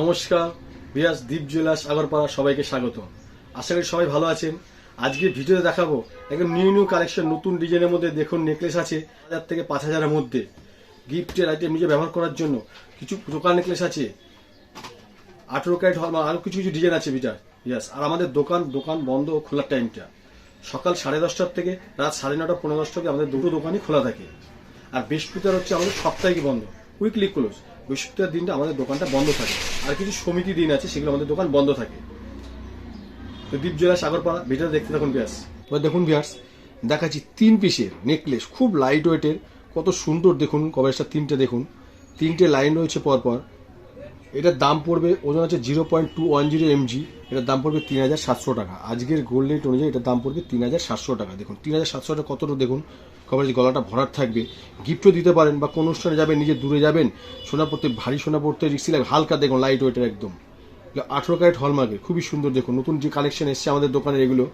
নমস্কার বিয়াস দ্বীপ জুয়েলার্স আগরপাড়া সবাইকে স্বাগত। আশা করি সবাই ভালো আছেন। আজকে ভিডিওতে দেখাবো একদম নিউ নিউ কালেকশন, নতুন ডিজাইনের মধ্যে দেখুন নেকলেস আছে হাজার থেকে পাঁচ হাজারের মধ্যে। গিফটের আইটেম নিজে ব্যবহার করার জন্য কিছু দোকান নেকলেস আছে। আঠেরো ক্যারেট হল আরও কিছু কিছু ডিজাইন আছে বিটার ইয়াস আর আমাদের দোকান দোকান বন্ধ খোলার টাইমটা সকাল সাড়ে দশটার থেকে রাত সাড়ে নটা পনেরো দশটা আমাদের দুটো দোকানই খোলা থাকে। আর বৃহস্পতিবার হচ্ছে আমাদের সাপ্তাহিক বন্ধ উইকলি ক্লোজ বৃহস্পতিবার দিনটা আমাদের দোকানটা বন্ধ থাকে। আর কিছু সমিতি দিন আছে, সেগুলো আমাদের দোকান বন্ধ থাকে। তো দ্বীপ জেলা সাগরপাড়া, ভিডিওটা দেখতে থাকুন বিয়ার্স এবার দেখুন বিয়ার্স দেখাচ্ছি তিন পিসের নেকলেস, খুব লাইট ওয়েটের কত সুন্দর দেখুন কভারেজটা তিনটে দেখুন। তিনটে লাইন রয়েছে পরপর। এটার দাম পড়বে, ওজন আছে zero point two one zero MG এটার দাম পড়বে তিন হাজার সাতশো টাকা। আজকের গোল্ড রেট অনুযায়ী এটার দাম পড়বে তিন হাজার সাতশো টাকা। দেখুন, তিন হাজার সাতশো টাকা কতটা দেখুন কভারেজ গলাটা ভরাট থাকবে গিফটও দিতে পারেন বা কোনো অনুষ্ঠানে যাবেন, নিজে দূরে যাবেন, সোনা পড়তে ভারী সোনা পড়তে রিক্সি লাগে, হালকা দেখুন লাইট ওয়েটের একদম। আঠেরো ক্যারেট হলমার্কের খুবই সুন্দর দেখুন, নতুন যে কালেকশন এসছে আমাদের দোকানের এগুলো।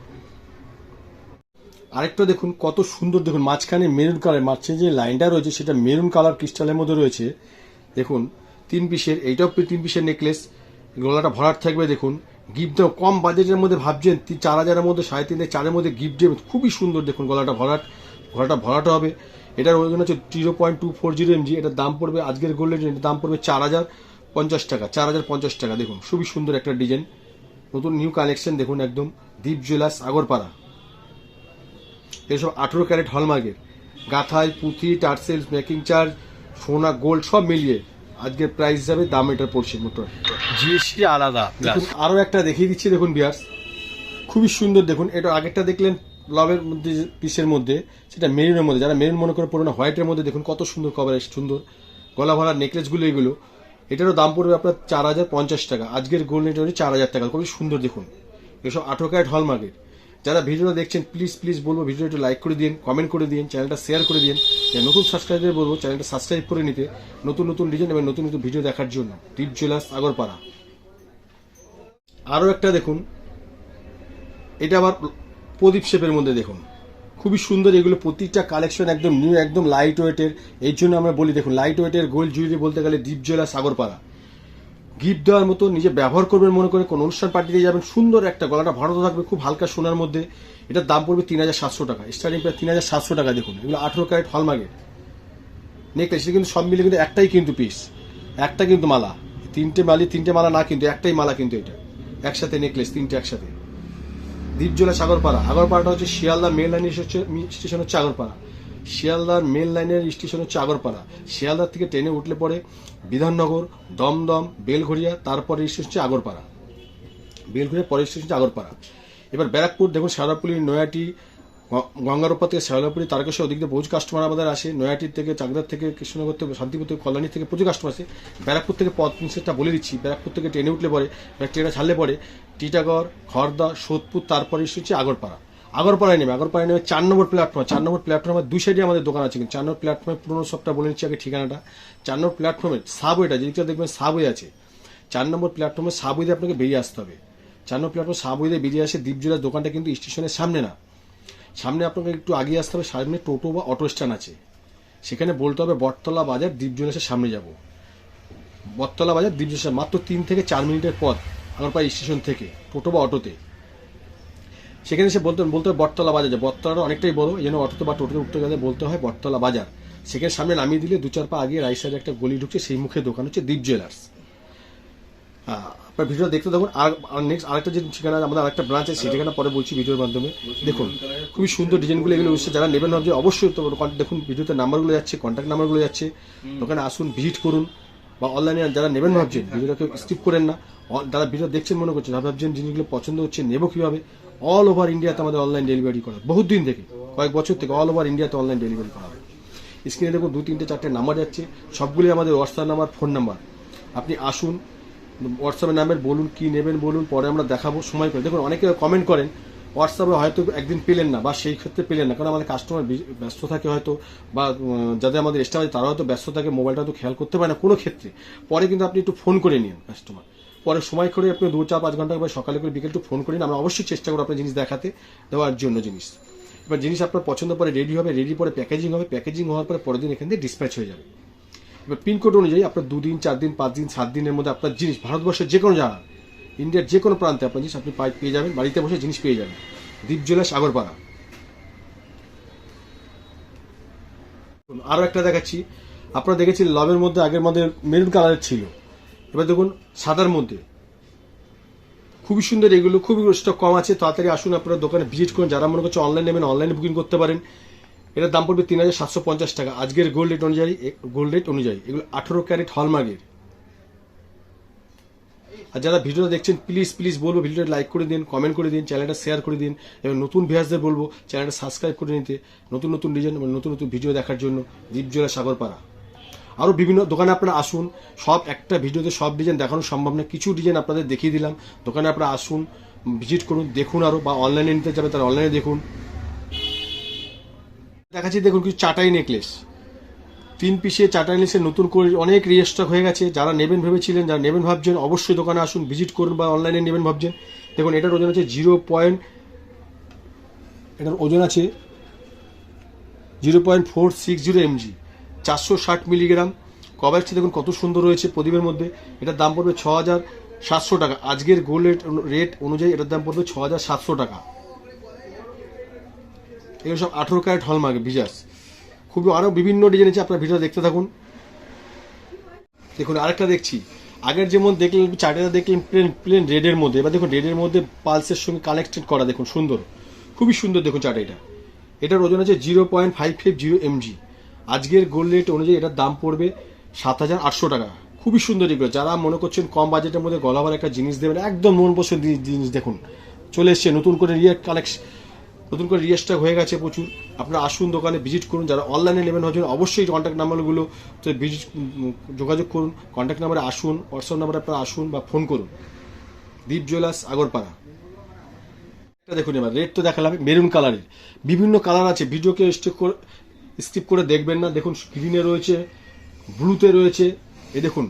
আরেকটা দেখুন, কত সুন্দর দেখুন, মাঝখানে মেরুন কালার মাঝখানে যে লাইনটা রয়েছে, সেটা মেরুন কালার ক্রিস্টালের মধ্যে রয়েছে। দেখুন তিন পিসের, এইটাও তিন পিসের নেকলেস গলাটা ভরাট থাকবে, দেখুন। গিফট কম বাজেটের মধ্যে ভাবছেন চার হাজারের মধ্যে, সাড়ে তিন চারের মধ্যে গিফট দেবে। খুবই সুন্দর, দেখুন, গলাটা ভরাট। গলাটা ভরাট হবে। এটার ওজন হচ্ছে zero point two four zero MG এটার দাম পড়বে, আজকের গোল্ডের দাম পড়বে চার হাজার পঞ্চাশ টাকা, চার হাজার পঞ্চাশ টাকা, দেখুন। খুবই সুন্দর একটা ডিজাইন নতুন নিউ কালেকশন দেখুন একদম। দ্বীপ জুয়েলার্স আগরপাড়া। এসব আঠেরো ক্যারেট হলমার্কের গাথাই পুঁথি টার্সেলস মেকিং চার্জ সোনা গোল্ড সব মিলিয়ে। আজকের প্রাইস হিসাবে দাম এটা পড়ছে মোটর জিএসটি আলাদা আরও একটা দেখিয়ে দিচ্ছি দেখুন বিয়ার্স খুবই সুন্দর দেখুন এটা আগেরটা দেখলেন লবের মধ্যে পিসের মধ্যে সেটা মেরুনের মধ্যে। যারা মেরুন মনে করে পুরোনো হোয়াইটের মধ্যে দেখুন কত সুন্দর কভারেজ সুন্দর। গলা ভরা নেকলেসগুলো এগুলো। এটারও দাম পড়বে আপনার চার হাজার পঞ্চাশ টাকা। আজকের গোল্ড হচ্ছে চার হাজার টাকা। খুবই সুন্দর দেখুন। এসব আঠেরো ক্যারেট হলমার্কের যারা ভিডিওটা দেখছেন প্লিজ প্লিজ বলব ভিডিওটা লাইক করে দিন কমেন্ট করে দিন চ্যানেলটা শেয়ার করে দিন। নতুন সাবস্ক্রাইবার বলব চ্যানেলটা সাবস্ক্রাইব করে নিতে নতুন নতুন ডিজাইন এবং নতুন নতুন ভিডিও দেখার জন্য। দীপ জুয়েলার্স আগরপাড়া আরও একটা দেখুন, এটা আবার প্রদীপ শেপের মধ্যে দেখুন। খুবই সুন্দর এগুলো, প্রতিটা কালেকশন একদম নিউ একদম লাইট ওয়েটের এই জন্য আমরা বলি, দেখুন লাইট ওয়েটের গোল্ড জুয়েলারি বলতে গেলে দীপ জুয়েলার সাগরপাড়া গিফট দেওয়ার মতো, নিজে ব্যবহার করবেন মনে করে কোনো অনুষ্ঠান পার্টিতে যাবেন, সুন্দর একটা গলাটা ভারত থাকবে, খুব হালকা সোনার মধ্যে। এটার দাম পড়বে তিন হাজার সাতশো টাকা। স্টার্টিং প্রায় তিন হাজার সাতশো টাকা দেখুন। এগুলো আঠেরো ক্যারেট হলমার্কের নেকলেস এটা কিন্তু সব মিলে কিন্তু একটাই কিন্তু পিস একটা কিন্তু মালা। তিনটে মালি, তিনটে মালা না কিন্তু, একটাই মালা কিন্তু এটা। একসাথে নেকলেস তিনটে একসাথে। দ্বীপজোলা সাগরপাড়া। আগরপাড়াটা হচ্ছে শিয়ালদা মেল লাইনের হচ্ছে স্টেশন হচ্ছে আগরপাড়া। শিয়ালদার মেন লাইনের স্টেশন হচ্ছে আগরপাড়া। শিয়ালদার থেকে ট্রেনে উঠলে পরে বিধাননগর, দমদম, বেলঘড়িয়া, তারপরে স্টেশন হচ্ছে আগরপাড়া। বেলঘড়িয়া, পরের স্টেশন হচ্ছে আগরপাড়া। এবার ব্যারাকপুর, দেখুন শেওড়াপুলি নয়াটি গঙ্গারোপা থেকে শেওড়াপুলি তারকেশ্বর ওদিক দিয়ে প্রচুর কাস্টমার আমাদের আসে। নয়াটির থেকে, চাকদার থেকে, কৃষ্ণনগর থেকে, শান্তিপুর থেকে, কল্যাণী থেকে প্রচুর কাস্টমার আসে। ব্যারাকপুর থেকে পথ সেটা বলে দিচ্ছি। ব্যারাকপুর থেকে ট্রেনে উঠলে পরে ট্রেনে ছাড়লে পরে, টিটাগড় খড়দা সোদপুর, তারপরে হচ্ছে আগরপাড়া। আগরপাড়ায় নেবে আগরপাড়ায় নেবে চার নম্বর প্ল্যাটফর্ম চার নম্বর প্ল্যাটফর্মের দুই সাইডে আমাদের দোকান আছে কিন্তু চার নম্বর প্ল্যাটফর্মে পুরোনো সবটা বলে নিচ্ছি আগে ঠিকানাটা। চার নম্বর প্ল্যাটফর্মে সাবওয়েটা যেদিকটা দেখবেন সাবওয়ে আছে, চার নম্বর প্ল্যাটফর্মে সাবওয়েতে আপনাকে বেরিয়ে আসতে হবে। চার নম্বর প্ল্যাটফর্ম সাবওয়েতে বেরিয়ে আসে দ্বীপজোড়ার দোকানটা কিন্তু স্টেশনের সামনে না। সামনে আপনাকে একটু আগিয়ে আসতে হবে সামনে টোটো বা অটো স্ট্যান্ড আছে। সেখানে বলতে হবে বটতলা বাজার দ্বীপজোড়াসের সামনে যাব। বটতলা বাজার দ্বীপজোড়া মাত্র তিন থেকে চার মিনিটের পথ আমার প্রায় স্টেশন থেকে, টোটো বা অটোতে। সেখানে সে বলতে বলতে হয় বটতলা বাজার, যে বটতলাটা অনেকটাই বড় এই জন্য অটোতে বা টোটোতে উঠতে গেলে বলতে হয় বটতলা বাজার। সেখানে সামনে নামিয়ে দিলে দু চার পা আগে রাইট সাইডে একটা গলি ঢুকছে, সেই মুখে দোকান হচ্ছে দীপ জুয়েলার্স। আপনার ভিডিও দেখতে থাকুন। আর নেক্সট আরেকটা যে ঠিকানা, আমাদের আরেকটা ব্রাঞ্চ আছে সেই পরে বলছি ভিডিওর মাধ্যমে। দেখুন, খুবই সুন্দর ডিজাইনগুলো এগুলো এসছে। যারা নেবেন ভাবছে, অবশ্যই তো দেখুন, ভিডিওতে নাম্বারগুলো যাচ্ছে কন্ট্যাক্ট নাম্বারগুলো যাচ্ছে। দোকানে আসুন, ভিজিট করুন। বা অনলাইনে যারা নেবেন ভাবছেন ভিডিওটাকে স্কিপ করেন না। যারা ভিডিও দেখছেন, মনে করছেন? ভাবছেন জিনিসগুলো পছন্দ হচ্ছে, নেব কীভাবে? অল ওভার ইন্ডিয়াতে আমাদের অনলাইন ডেলিভারি করা। বহুত দিন থেকে, কয়েক বছর থেকে অল ওভার ইন্ডিয়াতে অনলাইন ডেলিভারি করা হবে স্ক্রিনে দেখুন, দু, তিনটে, চারটে নাম্বার যাচ্ছে। সবগুলি আমাদের হোয়াটসঅ্যাপ নাম্বার ফোন নাম্বার আপনি আসুন হোয়াটসঅ্যাপের নাম্বার বলুন, কি নেবেন বলুন, পরে আমরা দেখাবো, সময় করে। দেখুন, অনেকে কমেন্ট করেন হোয়াটসঅ্যাপে হয়তো একদিন পেলেন না, বা সেই ক্ষেত্রে পেলেন না, কারণ আমাদের কাস্টমার ব্যস্ত থাকে হয়তো, বা যাদের আমাদের এক্সট্রা আছে, তারা হয়তো ব্যস্ত থাকে মোবাইলটা হয়তো খেয়াল করতে পারে না কোনো ক্ষেত্রে। পরে কিন্তু আপনি একটু ফোন করে নিন কাস্টমার পরে সময় করে আপনি দু চার পাঁচ ঘণ্টা বা সকালে করে বিকেল একটু ফোন করে নিন। আমরা অবশ্যই চেষ্টা করব আপনার জিনিস দেখাতে দেওয়ার জন্য জিনিস। এবার জিনিস আপনার পছন্দ পরে রেডি হবে রেডি পরে প্যাকেজিং হবে প্যাকেজিং হওয়ার পরে পরের দিন এখান থেকে ডিসপ্যাচ হয়ে যাবে। এবার পিনকোড অনুযায়ী আপনার দুদিন চার দিন, পাঁচ দিন, সাত দিনের মধ্যে আপনার জিনিস, ভারতবর্ষের যে কোনো জায়গা ইন্ডিয়ার যে কোনো প্রান্তে আপনার জিনিস আপনি পাই- পেয়ে যাবেন, বাড়িতে বসে জিনিস পেয়ে যাবেন। দ্বীপ জুয়েলার্স, আগরপাড়া। আরও একটা দেখাচ্ছি। আপনারা দেখেছি লবের মধ্যে আগের মধ্যে মেরুন কালারের ছিল। এবার দেখুন, সাদার মধ্যে। খুবই সুন্দর এগুলো, খুবই স্টক কম আছে, তাড়াতাড়ি আসুন আপনারা দোকানে ভিজিট করুন। যারা মনে করছে অনলাইন নেবেন অনলাইনে বুকিং করতে পারেন। এটার দাম পড়বে তিন হাজার সাতশো পঞ্চাশ টাকা। আজকের গোল্ড রেট অনুযায়ী গোল্ড রেট অনুযায়ী, এগুলো আঠেরো ক্যারেট হলমার্কের আর যারা ভিডিওটা দেখছেন প্লিজ প্লিজ বলব, ভিডিওটা লাইক করে দিন কমেন্ট করে দিন চ্যানেলটা শেয়ার করে দিন। এবং নতুন ভিউয়ার্সদের বলব চ্যানেলটা সাবস্ক্রাইব করে নিতে। নতুন নতুন ডিজাইন এবং নতুন নতুন ভিডিও দেখার জন্য। দ্বীপজোড়া সাগরপাড়া। আরও বিভিন্ন দোকানে আপনারা আসুন। সব একটা ভিডিওতে সব ডিজাইন দেখানো সম্ভব না। কিছু ডিজাইন আপনাদের দেখিয়ে দিলাম। দোকানে আপনারা আসুন ভিজিট করুন, দেখুন আরও বা অনলাইনে নিতে যাবে তারা অনলাইনে দেখুন। দেখাচ্ছি, দেখুন কিছু চাটাই নেকলেস তিন পিসে চাটাই নেকলেসের নতুন করে অনেক রিস্টক হয়ে গেছে। যারা নেবেন ভেবেছিলেন, যারা নেবেন ভাবছেন, অবশ্যই দোকানে আসুন ভিজিট করুন বা অনলাইনে নেবেন ভাবছেন। দেখুন, এটার ওজন আছে জিরো পয়েন্ট এটার ওজন আছে zero point four six zero MG চারশো ষাট মিলিগ্রাম। কভারটি দেখুন কত সুন্দর রয়েছে প্রদীপের মধ্যে। এটার দাম পড়বে ছ হাজার সাতশো টাকা। আজকের গোল্ড রেট অনুযায়ী এটার দাম পড়বে ছ হাজার সাতশো টাকা। এগুলো সব আঠেরো ক্যারেট হলমার্ক, ভিজাস। খুবই আরও বিভিন্ন ডিজাইন আছে, আপনার ভিডিও দেখতে থাকুন। দেখুন, আরেকটা দেখছি। আগের যেমন দেখলেন চার্টারটা দেখলেন প্লেন প্লেন রেডের মধ্যে। এবার দেখুন রেডের মধ্যে পালসের সঙ্গে কানেক্টেড করা, দেখুন, সুন্দর। খুবই সুন্দর দেখুন চার্ট এটা। এটার ওজন আছে zero point five five zero MG আজকের গোল্ড রেট অনুযায়ী এটার দাম পড়বে সাত হাজার আটশো টাকা। খুবই সুন্দর এগুলো। যারা মনে করছেন কম বাজেটের মধ্যে গলাবার একটা জিনিস দেবেন, একদম মন পছন্দ জিনিস দেখুন। চলে এসছে নতুন করে রিয়ার কালেকশন নতুন করে রিস্টক হয়ে গেছে প্রচুর। আপনারা আসুন দোকানে ভিজিট করুন। যারা অনলাইনে নেবেন হচ্ছেন অবশ্যই কন্ট্যাক্ট নাম্বারগুলো ভিজিট যোগাযোগ করুন। কন্ট্যাক্ট নাম্বারে আসুন হোয়াটসঅ্যাপ নাম্বারে আপনারা আসুন বা ফোন করুন। দীপ জুয়েলার্স আগরপাড়া। এটা দেখুন এবার রেড তো দেখালাম মেরুন কালারের বিভিন্ন কালার আছে ভিডিওকে স্টিপ করে স্কিপ করে দেখবেন না। দেখুন গ্রিনে রয়েছে, ব্লুতে রয়েছে। এ দেখুন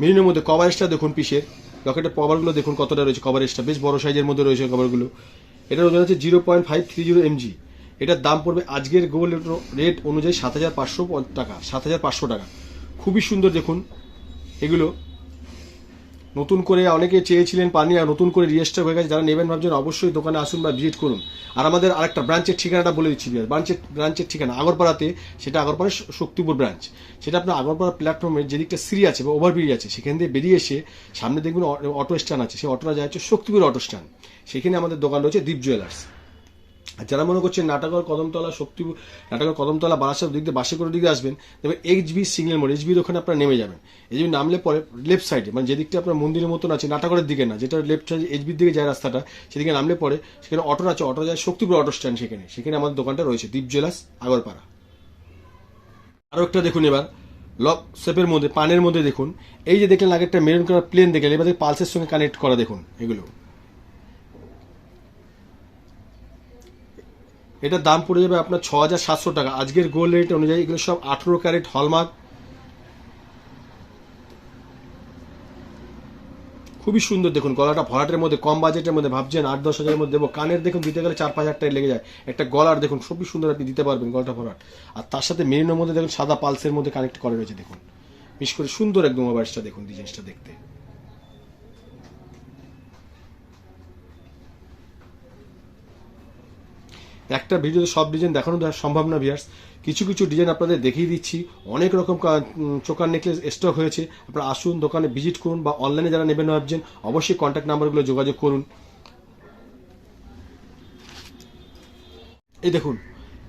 মেরুনের মধ্যে কভারেজটা দেখুন পিসের। লকেটের কভারগুলো দেখুন কতটা রয়েছে কভারেজটা বেশ বড় সাইজের মধ্যে রয়েছে কভারগুলো এটার ওজন হচ্ছে zero point five three zero MG এটার দাম পড়বে আজকের গোল্ড রেট অনুযায়ী সাত হাজার পাঁচশো টাকা, সাত হাজার পাঁচশো টাকা। খুবই সুন্দর দেখুন। এগুলো নতুন করে অনেকে চেয়েছিলেন পানি আর নতুন করে রেজিস্টার হয়ে গেছে, যারা নেবেন ভাবছেন অবশ্যই দোকানে আসুন বা ভিজিট করুন। আর আমাদের আরেকটা ব্রাঞ্চের ঠিকানাটা বলে দিচ্ছি ব্রাঞ্চের ব্রাঞ্চের ঠিকানা, আগরপাড়াতে, সেটা আগরপাড়া শক্তিপুর ব্রাঞ্চ সেটা আপনার আগরপাড়া প্ল্যাটফর্মে যেদিকটা সিঁড়ি আছে বা ওভারব্রিজ আছে, সেখান দিয়ে বেরিয়ে এসে সামনে দেখবেন অটো স্ট্যান্ড আছে। সেই অটোটা যা হচ্ছে শক্তিপুর অটো স্ট্যান্ড সেখানে আমাদের দোকান রয়েছে দীপ জুয়েলার্স যারা মনে করছেন নাটাগর কদমতলা শক্তি নাটাগর কদমতলা বারাসাত দিক দিয়ে বাসে করে দিকে আসবেন, তবে এইচ বি সিগন্যাল মোড় এইচবির ওখানে আপনারা নেমে যাবেন। এইচবি নামলে পরে লেফট সাইডে মানে যেদিকটা আপনার মন্দিরের মতন আছে নাটাগরের দিকে না, যেটা লেফট সাইড এইচবির দিকে যায় রাস্তাটা, সেদিকে নামলে পরে সেখানে অটো আছে, অটো যায় শক্তিপুর অটো স্ট্যান্ড সেখানে সেখানে আমাদের দোকানটা রয়েছে দীপ জুয়েলার্স, আগরপাড়া। আরও একটা দেখুন এবার, লক সেপের মধ্যে, পানের মধ্যে দেখুন, এই যে দেখলেন আগে একটা মেরুন কালার প্লেন দেখলেন, এবার পালসের সঙ্গে কানেক্ট করা দেখুন, এগুলো। এটার দাম পড়ে যাবে আপনার ছ হাজার সাতশো টাকা। আজকের গোল্ড রেট অনুযায়ী এগুলো সব আঠেরো ক্যারেট হলমার্ক খুবই সুন্দর দেখুন, গলাটা ভরাটের মধ্যে, কম বাজেটের মধ্যে, ভাবছেন আট, দশ হাজারের মধ্যে দেবো। কানের দেখুন, দিতে গেলে চার, পাঁচ হাজার টাকা লেগে যায়। একটা গলার দেখুন, খুবই সুন্দর আপনি দিতে পারবেন গলাটা ভরাট। আর তার সাথে মেরিনের মধ্যে দেখুন, সাদা পালসের মধ্যে কানেক্ট করা রয়েছে, দেখুন। বিশেষ করে সুন্দর একদম মোবাইলটা দেখুন ডিজাইনটা দেখতে। একটা ভিডিওতে সব ডিজাইন দেখানো সম্ভব না ভিয়ার্স কিছু কিছু ডিজাইন আপনাদের দেখিয়ে দিচ্ছি। অনেক রকম চোকার নেকলেস স্টক হয়েছে। আপনারা আসুন, দোকানে ভিজিট করুন বা অনলাইনে যারা নেবেন ভাবছেন, অবশ্যই কন্ট্যাক্ট নাম্বারগুলো যোগাযোগ করুন। এই দেখুন,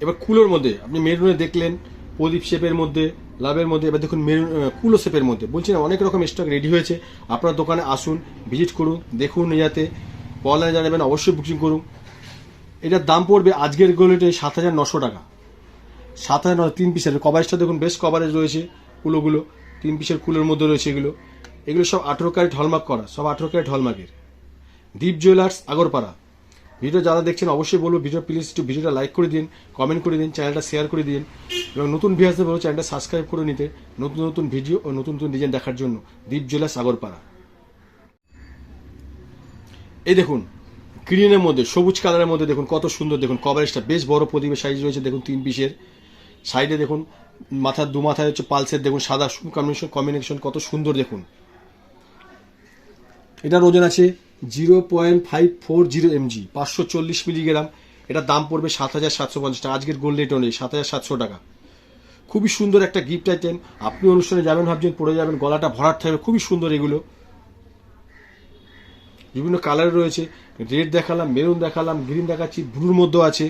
এবার কুলোর মধ্যে, আপনি মেরুনে দেখলেন, প্রদীপ শেপের মধ্যে, লাভের মধ্যে, এবার দেখুন মেরুন কুলো শেপের মধ্যে। বলছি না, অনেক রকম স্টক রেডি হয়েছে। আপনার দোকানে আসুন ভিজিট করুন, দেখুন যাতে অনলাইনে যারা নেবেন, অবশ্যই বুকিং করুন। এটার দাম পড়বে আজকের গোলেটে সাত হাজার নশো টাকা। সাত হাজার নশো তিন পিসের। কভারেজটা দেখুন, বেশ কভারেজ রয়েছে কুলোগুলো। তিন পিসের কুলোর মধ্যে রয়েছে এগুলো। এগুলো সব আঠেরো ক্যারেট হলমার্ক করা, সব আঠেরো ক্যারেট হলমার্কের। দীপ জুয়েলার্স আগরপাড়া। ভিডিও যারা দেখছেন অবশ্যই বলব, ভিডিও প্লিজ একটু ভিডিওটা লাইক করে দিন কমেন্ট করে দিন চ্যানেলটা শেয়ার করে দিন। এবং নতুন ভিউয়ার্সদের বলব চ্যানেলটা সাবস্ক্রাইব করে নিতে নতুন নতুন ভিডিও ও নতুন নতুন ডিজাইন দেখার জন্য। দীপ জুয়েলার্স আগরপাড়া। এই দেখুন গ্রিনের মধ্যে, সবুজ কালারের মধ্যে দেখুন কত সুন্দর, দেখুন কভারেজটা বেশ বড় প্রদীপের সাইজ রয়েছে, দেখুন তিন পিসের। সাইডে দেখুন, মাথার দু মাথায় হচ্ছে পালসের দেখুন সাদা কম্বিনেশন কম্বিনেশন কত সুন্দর দেখুন। এটার ওজন আছে zero point five four zero MG পাঁচশো চল্লিশ মিলিগ্রাম এটার দাম পড়বে সাত হাজার সাতশো পঞ্চাশ টাকা। আজকের গোল্ড রেট অনুযায়ী সাত হাজার সাতশো টাকা। খুবই সুন্দর একটা গিফট আইটেম আপনি অনুষ্ঠানে যাবেন, ভাবছেন পড়ে যাবেন, গলাটা ভরাট থাকবে, খুবই সুন্দর এগুলো। বিভিন্ন কালার রয়েছে। রেড দেখালাম মেরুন দেখালাম গ্রিন দেখাচ্ছি ব্লুর মধ্যেও আছে।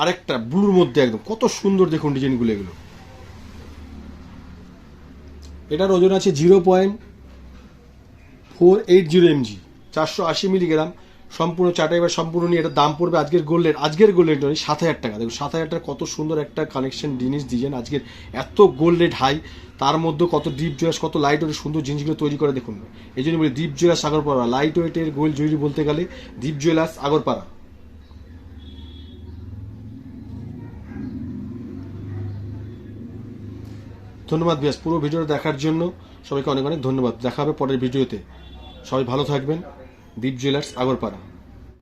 আরেকটা ব্লুর মধ্যে একদম, কত সুন্দর দেখুন ডিজাইনগুলো এগুলো। এটার ওজন আছে zero point four eight zero MG চারশো আশি মিলিগ্রাম সম্পূর্ণ চাটা এবার সম্পূর্ণ নিয়ে এটা দাম পড়বে আজকের গোল্ডের আজকের গোল্ডের নয় সাত হাজার টাকা। দেখুন সাত হাজার টাকা কত সুন্দর একটা কানেকশন জিনিস ডিজাইন আজকের এত গোল্ড রেট হাই তার মধ্যে কত ডিপ জুয়েলার্স কত লাইট ওয়েটের সুন্দর জিনিসগুলো তৈরি করে দেখুন। এই জন্য বলি ডিপ জুয়েলার্স আগরপাড়া লাইট ওয়েটের গোল্ড জুয়েলারি বলতে গেলে ডিপ জুয়েলার্স আগরপাড়া। ধন্যবাদ বিয়াস, পুরো ভিডিওটা দেখার জন্য সবাইকে অনেক অনেক ধন্যবাদ। দেখা হবে পরের ভিডিওতে। সবাই ভালো থাকবেন। দীপ জুয়েলার্স আগরপাড়া।